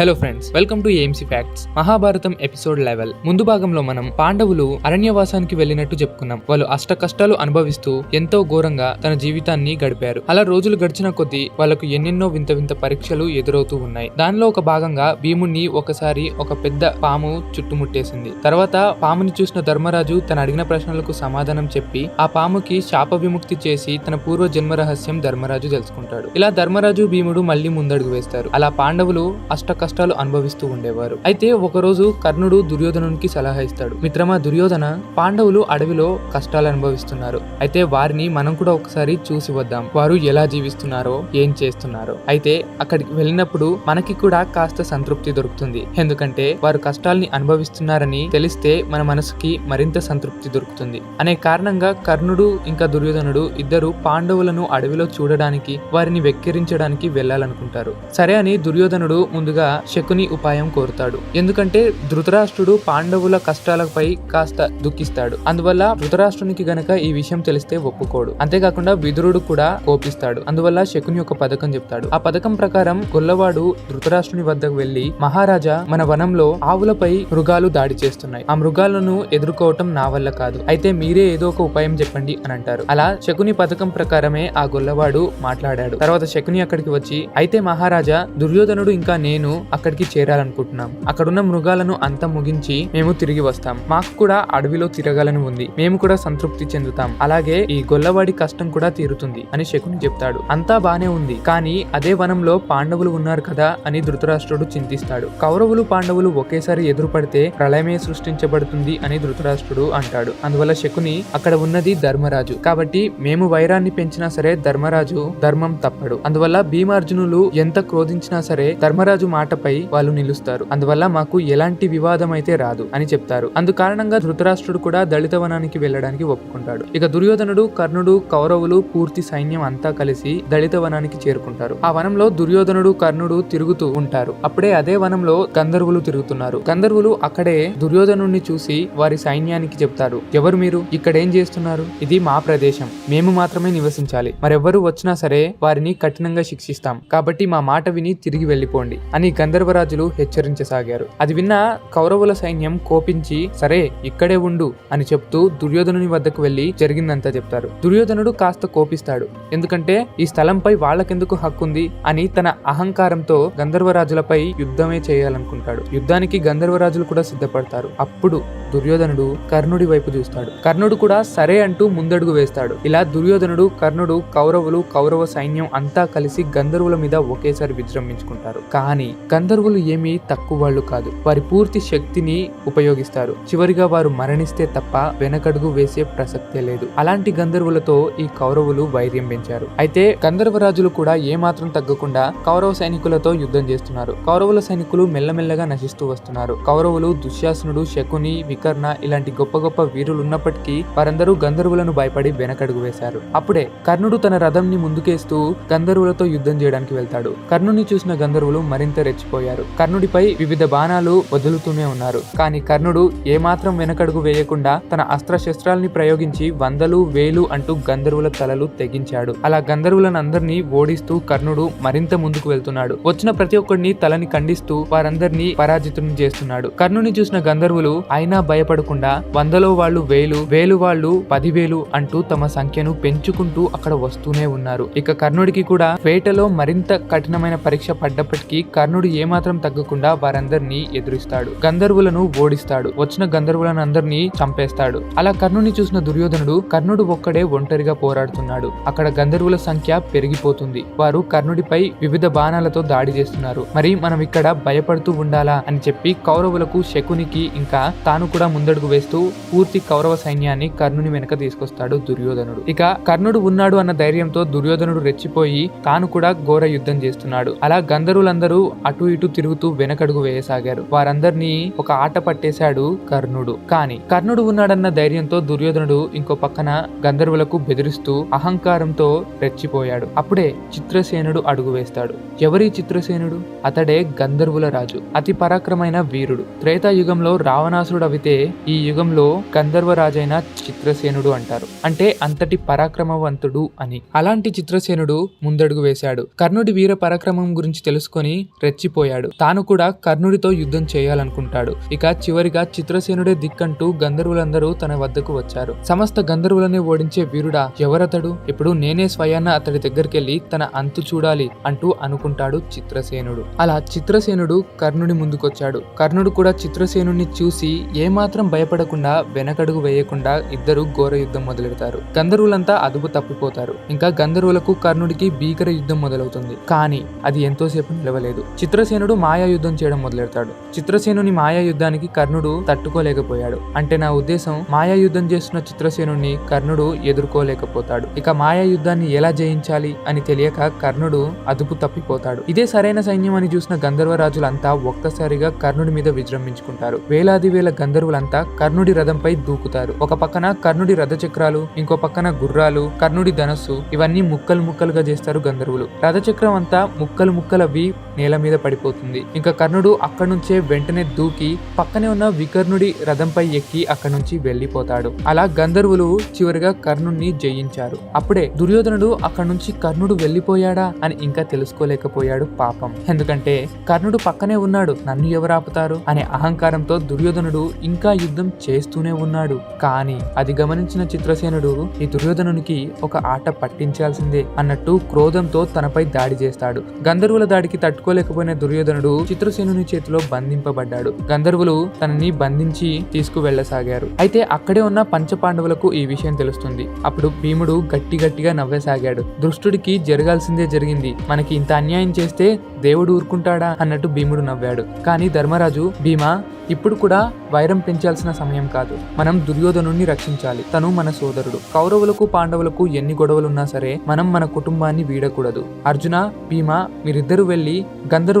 Hello friends welcome to AMC facts Mahabharatam episode level. ముందు భాగంలో మనం పాండవులు అరణ్యవాసానికి వెళ్ళినట్టు చెప్పుకున్నాం. వాళ్ళు అష్ట కష్టాలు అనుభవిస్తూ ఎంతో ఘోరంగా తన జీవితాన్ని గడిపారు. అలా రోజులు గడిచిన కొద్దీ వాళ్ళకు ఎన్నెన్నో వింత వింత పరీక్షలు ఎదురవుతూ ఉన్నాయి. దానిలో ఒక భాగంగా భీముణ్ణి ఒకసారి ఒక పెద్ద పాము చుట్టుముట్టేసింది. తర్వాత పాముని చూసిన ధర్మరాజు తన అడిగిన ప్రశ్నలకు సమాధానం చెప్పి ఆ పాముకి శాప విముక్తి చేసి తన పూర్వ జన్మ రహస్యం ధర్మరాజు తెలుసుకుంటాడు. ఇలా ధర్మరాజు భీముడు మళ్ళీ ముందడుగు వేస్తారు. అలా పాండవులు అష్ట కష్టాలు అనుభవిస్తూ ఉండేవారు. అయితే ఒకరోజు కర్ణుడు దుర్యోధనునికి సలహా ఇస్తాడు. మిత్రమా దుర్యోధన పాండవులు అడవిలో కష్టాలు అనుభవిస్తున్నారు. అయితే వారిని మనం కూడా ఒకసారి చూసి వద్దాం. వారు ఎలా జీవిస్తున్నారో ఏం చేస్తున్నారో. అయితే అక్కడికి వెళ్ళినప్పుడు మనకి కూడా కాస్త సంతృప్తి దొరుకుతుంది. ఎందుకంటే వారు కష్టాల్ని అనుభవిస్తున్నారని తెలిస్తే మన మనసుకి మరింత సంతృప్తి దొరుకుతుంది. అనే కారణంగా కర్ణుడు ఇంకా దుర్యోధనుడు ఇద్దరు పాండవులను అడవిలో చూడడానికి వారిని వెక్కిరించడానికి వెళ్ళాలనుకుంటారు. సరే అని దుర్యోధనుడు ముందుగా శకుని ఉపాయం కోరుతాడు. ఎందుకంటే ధృతరాష్ట్రుడు పాండవుల కష్టాలపై కాస్త దుఃఖిస్తాడు. అందువల్ల ధృతరాష్ట్రునికి గనక ఈ విషయం తెలిస్తే ఒప్పుకోడు. అంతేకాకుండా విదురుడు కూడా కోపిస్తాడు. అందువల్ల శకుని యొక్క పథకం చెప్తాడు. ఆ పథకం ప్రకారం గొల్లవాడు ధృతరాష్ట్రుని వద్దకు వెళ్ళి మహారాజా మన వనంలో ఆవులపై మృగాలు దాడి చేస్తున్నాయి. ఆ మృగాలను ఎదుర్కోవటం నా వల్ల కాదు. అయితే మీరే ఏదో ఒక ఉపాయం చెప్పండి అని అంటారు. అలా శకుని పథకం ప్రకారమే ఆ గొల్లవాడు మాట్లాడాడు. తర్వాత శకుని అక్కడికి వచ్చి అయితే మహారాజా దుర్యోధనుడు ఇంకా నేను అక్కడికి చేరాలనుకుంటున్నాం. అక్కడున్న మృగాలను అంతా ముగించి మేము తిరిగి వస్తాం. మాకు కూడా అడవిలో తిరగాలని ఉంది. మేము కూడా సంతృప్తి చెందుతాం. అలాగే ఈ గొల్లవాడి కష్టం కూడా తీరుతుంది అని శకుని చెప్తాడు. అంతా బానే ఉంది. కానీ అదే వనంలో పాండవులు ఉన్నారు కదా అని ధృతరాష్ట్రుడు చింతిస్తాడు. కౌరవులు పాండవులు ఒకేసారి ఎదురుపడితే ప్రళయమే సృష్టించబడుతుంది అని ధృతరాష్ట్రుడు అంటాడు. అందువల్ల శకుని అక్కడ ఉన్నది ధర్మరాజు. కాబట్టి మేము వైరాన్ని పెంచినా సరే ధర్మరాజు ధర్మం తప్పడు. అందువల్ల భీమార్జునులు ఎంత క్రోధించినా సరే ధర్మరాజు మాటపై వాళ్ళు నిలుస్తారు. అందువల్ల మాకు ఎలాంటి వివాదం అయితే రాదు అని చెప్తారు. అందుకారణంగా ధృతరాష్ట్రుడు కూడా దళిత వనానికి వెళ్ళడానికి ఒప్పుకుంటాడు. ఇక దుర్యోధనుడు కర్ణుడు కౌరవులు పూర్తి సైన్యం అంతా కలిసి దళిత వనానికి చేరుకుంటారు. ఆ వనంలో దుర్యోధనుడు కర్ణుడు తిరుగుతూ ఉంటారు. అప్పుడే అదే వనంలో గంధర్వులు తిరుగుతున్నారు. గంధర్వులు అక్కడే దుర్యోధనుడిని చూసి వారి సైన్యానికి చెప్తారు. ఎవరు మీరు? ఇక్కడ ఏం చేస్తున్నారు? ఇది మా ప్రదేశం. మేము మాత్రమే నివసించాలి. మరెవ్వరు వచ్చినా సరే వారిని కఠినంగా శిక్షిస్తాం. కాబట్టి మా మాట విని తిరిగి వెళ్ళిపోండి అని గంధర్వరాజులు హెచ్చరించసాగారు. అది విన్న కౌరవుల సైన్యం కోపించి సరే ఇక్కడే ఉండు అని చెప్తూ దుర్యోధనుని వద్దకు వెళ్ళి జరిగిందంతా చెప్తారు. దుర్యోధనుడు కాస్త కోపిస్తాడు. ఎందుకంటే ఈ స్థలంపై వాళ్ళకెందుకు హక్కుంది అని తన అహంకారంతో గంధర్వరాజులపై యుద్ధమే చేయాలనుకుంటాడు. యుద్ధానికి గంధర్వరాజులు కూడా సిద్ధపడతారు. అప్పుడు దుర్యోధనుడు కర్ణుడి వైపు చూస్తాడు. కర్ణుడు కూడా సరే అంటూ ముందడుగు వేస్తాడు. ఇలా దుర్యోధనుడు కర్ణుడు కౌరవులు కౌరవ సైన్యం అంతా కలిసి గంధర్వుల మీద ఒకేసారి విజృంభించుకుంటారు. కానీ గంధర్వులు ఏమీ తక్కువ వాళ్ళు కాదు. వారి పూర్తి శక్తిని ఉపయోగిస్తారు. చివరిగా వారు మరణిస్తే తప్ప వెనకడుగు వేసే ప్రసక్తే లేదు. అలాంటి గంధర్వులతో ఈ కౌరవులు వైర్యం పెంచారు. అయితే గంధర్వరాజులు కూడా ఏమాత్రం తగ్గకుండా కౌరవ సైనికులతో యుద్ధం చేస్తున్నారు. కౌరవుల సైనికులు మెల్లమెల్లగా నశిస్తూ వస్తున్నారు. కౌరవులు దుశ్శాసనుడు శకుని వికర్ణ ఇలాంటి గొప్ప గొప్ప వీరులు ఉన్నప్పటికీ వారందరూ గంధర్వులను భయపడి వెనకడుగు వేశారు. అప్పుడే కర్ణుడు తన రథంని ముందుకేస్తూ గంధర్వులతో యుద్ధం చేయడానికి వెళ్తాడు. కర్ణుని చూసిన గంధర్వులు మరింత మర్చిపోయారు. కర్ణుడిపై వివిధ బాణాలు వదులుతూనే ఉన్నారు. కానీ కర్ణుడు ఏమాత్రం వెనకడుగు వేయకుండా తన అస్త్రశస్త్రాల్ని ప్రయోగించి వందలు వేలు అంటూ గంధర్వుల తలలు తెగించాడు. అలా గంధర్వులను అందరినీ ఓడిస్తూ కర్ణుడు మరింత ముందుకు వెళ్తున్నాడు. వచ్చిన ప్రతి ఒక్కడిని తలని ఖండిస్తూ వారందరినీ పరాజితుని చేస్తున్నాడు. కర్ణుని చూసిన గంధర్వులు అయినా భయపడకుండా వందలో వాళ్ళు వేలు వేలు వాళ్ళు పదివేలు అంటూ తమ సంఖ్యను పెంచుకుంటూ అక్కడ వస్తూనే ఉన్నారు. ఇక కర్ణుడికి కూడా వేటలో మరింత కఠినమైన పరీక్ష పడ్డప్పటికీ కర్ణుడు ఏమాత్రం తగ్గకుండా వారందరినీ ఎదురిస్తాడు. గంధర్వులను ఓడిస్తాడు. వచ్చిన గంధర్వులను అందరినీ చంపేస్తాడు. అలా కర్ణుని చూసిన దుర్యోధనుడు కర్ణుడు ఒక్కడే ఒంటరిగా పోరాడుతున్నాడు. అక్కడ గంధర్వుల సంఖ్య పెరిగిపోతుంది. వారు కర్ణుడిపై వివిధ బాణాలతో దాడి చేస్తున్నారు. మరి మనం ఇక్కడ భయపడుతూ ఉండాలా అని చెప్పి కౌరవులకు శకునికి ఇంకా తాను కూడా ముందడుగు వేస్తూ పూర్తి కౌరవ సైన్యాన్ని కర్ణుని వెనక తీసుకొస్తాడు దుర్యోధనుడు. ఇక కర్ణుడు ఉన్నాడు అన్న ధైర్యంతో దుర్యోధనుడు రెచ్చిపోయి తాను కూడా ఘోర యుద్ధం చేస్తున్నాడు. అలా గంధర్వులందరూ అటు అటు ఇటు తిరుగుతూ వెనకడుగు వేయసాగారు. వారందరినీ ఒక ఆట పట్టేశాడు కర్ణుడు. కాని కర్ణుడు ఉన్నాడన్న ధైర్యంతో దుర్యోధనుడు ఇంకో పక్కన గంధర్వులకు బెదిరిస్తూ అహంకారంతో రెచ్చిపోయాడు. అప్పుడే చిత్రసేనుడు అడుగు వేస్తాడు. ఎవరి చిత్రసేనుడు? అతడే గంధర్వుల రాజు. అతి పరాక్రమైన వీరుడు. త్రేతాయుగంలో రావణాసురుడు అవితే ఈ యుగంలో గంధర్వరాజైన చిత్రసేనుడు అంటారు. అంటే అంతటి పరాక్రమవంతుడు అని. అలాంటి చిత్రసేనుడు ముందడుగు వేశాడు. కర్ణుడి వీర పరాక్రమం గురించి తెలుసుకొని రెచ్చి రెచ్చిపోయాడు తాను కూడా కర్ణుడితో యుద్ధం చేయాలనుకుంటాడు. ఇక చివరిగా చిత్రసేనుడే దిక్కంటూ గంధర్వులందరూ తన వద్దకు వచ్చారు. సమస్త గంధర్వులని ఓడించే వీరుడా ఎవరతడు? ఇప్పుడు నేనే స్వయాన అతడి దగ్గరికెళ్ళి తన అంతు చూడాలి అంటూ అనుకుంటాడు చిత్రసేనుడు. అలా చిత్రసేనుడు కర్ణుడి ముందుకొచ్చాడు. కర్ణుడు కూడా చిత్రసేనుని చూసి ఏమాత్రం భయపడకుండా వెనకడుగు వేయకుండా ఇద్దరు ఘోర యుద్ధం మొదలెడతారు. గంధర్వులంతా అదుపు తప్పిపోతారు. ఇంకా గంధర్వులకు కర్ణుడికి భీకర యుద్ధం మొదలవుతుంది. కానీ అది ఎంతోసేపు నిలవలేదు. చిత్రసేనుడు మాయా యుద్ధం చేయడం మొదలెడతాడు. చిత్రసేనుని మాయా యుద్ధానికి కర్ణుడు తట్టుకోలేకపోయాడు. అంటే నా ఉద్దేశం మాయా యుద్ధం చేస్తున్న చిత్రసేనుని కర్ణుడు ఎదుర్కోలేకపోతాడు. ఇక మాయా యుద్ధాన్ని ఎలా జయించాలి అని తెలియక కర్ణుడు అదుపు తప్పిపోతాడు. ఇదే సరైన సైన్యం అని చూసిన గంధర్వరాజులంతా ఒక్కసారిగా కర్ణుడి మీద విజృంభించుకుంటారు. వేలాది వేల గంధర్వులంతా కర్ణుడి రథంపై దూకుతారు. ఒక పక్కన కర్ణుడి రథ చక్రాలు ఇంకో పక్కన గుర్రాలు కర్ణుడి ధనస్సు ఇవన్నీ ముక్కలు ముక్కలుగా చేస్తారు గంధర్వులు. రథచక్రం అంతా ముక్కలు ముక్కలవి నేల మీద పడిపోతుంది. ఇంకా కర్ణుడు అక్కడి నుంచే వెంటనే దూకి పక్కనే ఉన్న వికర్ణుడి రథంపై ఎక్కి అక్కడి నుంచి వెళ్ళిపోతాడు అలా గంధర్వులు చివరిగా కర్ణుడిని జయించారు. అప్పుడే దుర్యోధనుడు అక్కడి నుంచి కర్ణుడు వెళ్ళిపోయాడా అని ఇంకా తెలుసుకోలేకపోయాడు పాపం. ఎందుకంటే కర్ణుడు పక్కనే ఉన్నాడు నన్ను ఎవరు ఆపుతారు అనే అహంకారంతో దుర్యోధనుడు ఇంకా యుద్ధం చేస్తూనే ఉన్నాడు. కానీ అది గమనించిన చిత్రసేనుడు ఈ దుర్యోధనునికి ఒక ఆట పట్టించాల్సిందే అన్నట్టు క్రోధంతో తనపై దాడి చేస్తాడు. గంధర్వుల దాడికి తట్టుకోలేకపోయిన దుర్యోధనుడు చిత్రసేనుని చేతిలో బంధింపబడ్డాడు. గంధర్వులు తనని బంధించి తీసుకువెళ్ళసాగారు అయితే అక్కడే ఉన్న పంచపాండవులకు ఈ విషయం తెలుస్తుంది. అప్పుడు భీముడు గట్టి గట్టిగా నవ్వసాగాడు. దృష్టుడికి జరగాల్సిందే జరిగింది. మనకి ఇంత అన్యాయం చేస్తే దేవుడు ఊరుకుంటాడా? అన్నట్టు భీముడు నవ్వాడు. కానీ ధర్మరాజు భీమా ఇప్పుడు కూడా వైరం పెంచాల్సిన సమయం కాదు. మనం దుర్యోధను రక్షించాలి. తను మన సోదరుడు. కౌరవులకు పాండవులకు ఎన్ని గొడవలున్నా సరే మనం మన కుటుంబాన్ని వీడకూడదు. అర్జున భీమ మీరిద్దరూ వెళ్ళి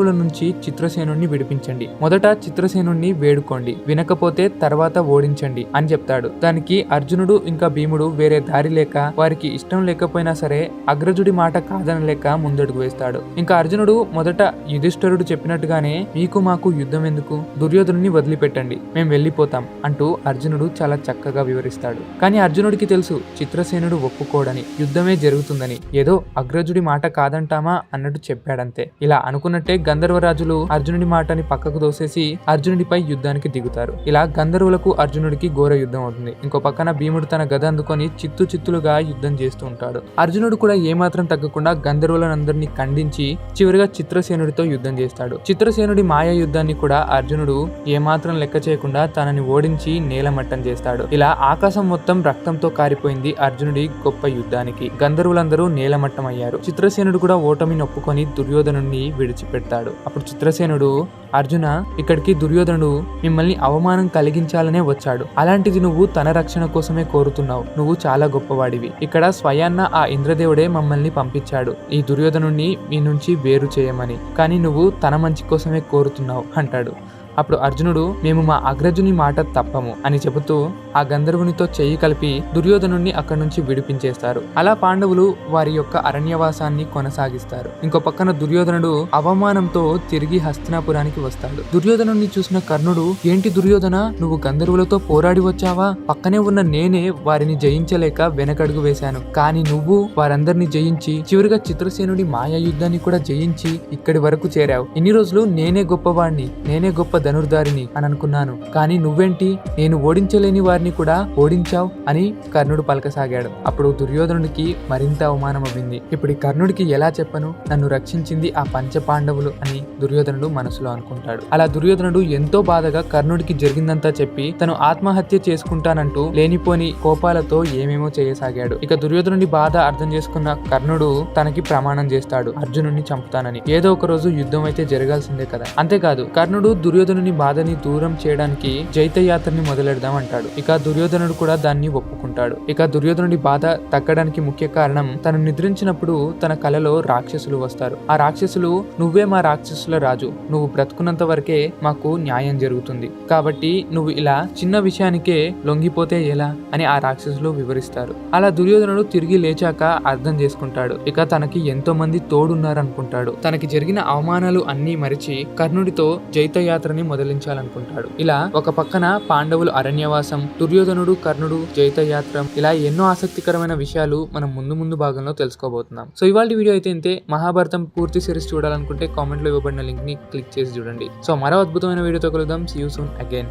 గంధర్వుల నుంచి చిత్రసేనుణ్ణి విడిపించండి. మొదట చిత్రసేనుణ్ణి వేడుకోండి. వినకపోతే తర్వాత ఓడించండి అని చెప్తాడు. దానికి అర్జునుడు ఇంకా భీముడు వేరే దారి లేక వారికి ఇష్టం లేకపోయినా సరే అగ్రజుడి మాట కాదనలేక ముందడుగు వేస్తాడు. ఇంకా అర్జునుడు మొదట యుధిష్ఠరుడు చెప్పినట్టుగానే మీకు మాకు యుద్ధం ఎందుకు? దుర్యోధనుని వదిలిపెట్టండి. మేము వెళ్ళిపోతాం అంటూ అర్జునుడు చాలా చక్కగా వివరిస్తాడు. కానీ అర్జునుడికి తెలుసు చిత్రసేనుడు ఒప్పుకోడని యుద్ధమే జరుగుతుందని. ఏదో అగ్రజుడి మాట కాదంటామా అన్నట్టు చెప్పాడంతే. ఇలా అనుకున్నట్టే గంధర్వరాజులు అర్జునుడి మాటని పక్కకు దోసేసి అర్జునుడిపై యుద్ధానికి దిగుతారు. ఇలా గంధర్వులకు అర్జునుడికి ఘోర యుద్ధం అవుతుంది. ఇంకో పక్కన భీముడు తన గద అందుకొని చిత్తు చిత్తులుగా యుద్ధం చేస్తూ ఉంటాడు. అర్జునుడు కూడా ఏమాత్రం తగ్గకుండా గంధర్వులందరినీ ఖండించి చివరిగా చిత్రసేనుడితో యుద్ధం చేస్తాడు. చిత్రసేనుడి మాయా యుద్ధాన్ని కూడా అర్జునుడు ఏమాత్రం లెక్క చేయకుండా తనని ఓడించి నేలమట్టం చేస్తాడు. ఇలా ఆకాశం మొత్తం రక్తంతో కారిపోయింది అర్జునుడి గొప్ప యుద్ధానికి. గంధర్వులందరూ నేలమట్టం అయ్యారు చిత్రసేనుడు కూడా ఓటమిని ఒప్పుకొని దుర్యోధనుడిని విడిచిపెడతాడు. అప్పుడు చిత్రసేనుడు అర్జున ఇక్కడికి దుర్యోధనుడు మిమ్మల్ని అవమానం కలిగించాలనే వచ్చాడు. అలాంటిది నువ్వు తన రక్షణ కోసమే కోరుతున్నావు. నువ్వు చాలా గొప్పవాడివి. ఇక్కడ స్వయాన్న ఆ ఇంద్రదేవుడే మమ్మల్ని పంపించాడు. ఈ దుర్యోధనుణ్ణి మీ నుంచి వేరు చేయమని. కానీ నువ్వు తన మంచి కోసమే కోరుతున్నావు అంటాడు. అప్పుడు అర్జునుడు మేము మా అగ్రజుని మాట తప్పము అని చెబుతూ ఆ గంధర్వునితో చెయ్యి కలిపి దుర్యోధనుణ్ణి అక్కడి నుంచి విడిపించేస్తారు. అలా పాండవులు వారి యొక్క అరణ్యవాసాన్ని కొనసాగిస్తారు. ఇంకో పక్కన దుర్యోధనుడు అవమానంతో తిరిగి హస్తినాపురానికి వస్తాడు. దుర్యోధనుణ్ణి చూసిన కర్ణుడు ఏంటి దుర్యోధన నువ్వు గంధర్వులతో పోరాడి వచ్చావా? పక్కనే ఉన్న నేనే వారిని జయించలేక వెనకడుగు వేశాను. కానీ నువ్వు వారందరిని జయించి చివరిగా చిత్రసేనుడి మాయా యుద్ధాన్ని కూడా జయించి ఇక్కడి వరకు చేరావు. ఇన్ని రోజులు నేనే గొప్పవాణ్ణి నేనే గొప్ప ధనుర్ధారిని అని అనుకున్నాను. కానీ నువ్వేంటి? నేను ఓడించలేని వారిని కూడా ఓడించావు అని కర్ణుడు పలకసాగాడు. అప్పుడు దుర్యోధనుడికి మరింత అవమానం అవ్వింది. ఇప్పుడు కర్ణుడికి ఎలా చెప్పను? నన్ను రక్షించింది ఆ పంచ పాండవులు అని దుర్యోధనుడు మనసులో అనుకుంటాడు. అలా దుర్యోధనుడు ఎంతో బాధగా కర్ణుడికి జరిగిందంతా చెప్పి తను ఆత్మహత్య చేసుకుంటానంటూ లేనిపోని కోపాలతో ఏమేమో చేయసాగాడు. ఇక దుర్యోధనుడి బాధ అర్థం చేసుకున్న కర్ణుడు తనకి ప్రమాణం చేస్తాడు. అర్జునుడిని చంపుతానని. ఏదో ఒక రోజు యుద్ధం అయితే జరగాల్సిందే కదా. అంతేకాదు కర్ణుడు దుర్యోధనుని బాధని దూరం చేయడానికి జైతయాత్రని మొదలెడదాం అంటాడు. ఇక దుర్యోధనుడు కూడా దాన్ని ఒప్పుకుంటాడు. ఇక దుర్యోధనుడి బాధ తగ్గడానికి ముఖ్య కారణం తను నిద్రించినప్పుడు తన కలలో రాక్షసులు వస్తారు. ఆ రాక్షసులు నువ్వే మా రాక్షసుల రాజు. నువ్వు బ్రతుకున్నంత వరకే మాకు న్యాయం జరుగుతుంది. కాబట్టి నువ్వు ఇలా చిన్న విషయానికే లొంగిపోతే ఎలా? అని ఆ రాక్షసులు వివరిస్తారు. అలా దుర్యోధనుడు తిరిగి లేచాక అర్థం చేసుకుంటాడు. ఇక తనకి ఎంతో మంది తోడున్నారనుకుంటాడు. తనకి జరిగిన అవమానాలు అన్నీ మరిచి కర్ణుడితో జైతయాత్రని యుద్ధాన్ని మొదలించాలనుకుంటాడు. ఇలా ఒక పక్కన పాండవులు అరణ్యవాసం దుర్యోధనుడు కర్ణుడు జైతయాత్రం ఇలా ఎన్నో ఆసక్తికరమైన విషయాలు మనం ముందు ముందు భాగంలో తెలుసుకోబోతున్నాం. సో ఇవాళ వీడియో అయితే ఇంతే. మహాభారతం పూర్తి సిరీస్ చూడాలనుకుంటే కామెంట్లో ఇవ్వబడిన లింక్ని క్లిక్ చేసి చూడండి. సో మరో అద్భుతమైన వీడియోతో కలుద్దాం. See you soon again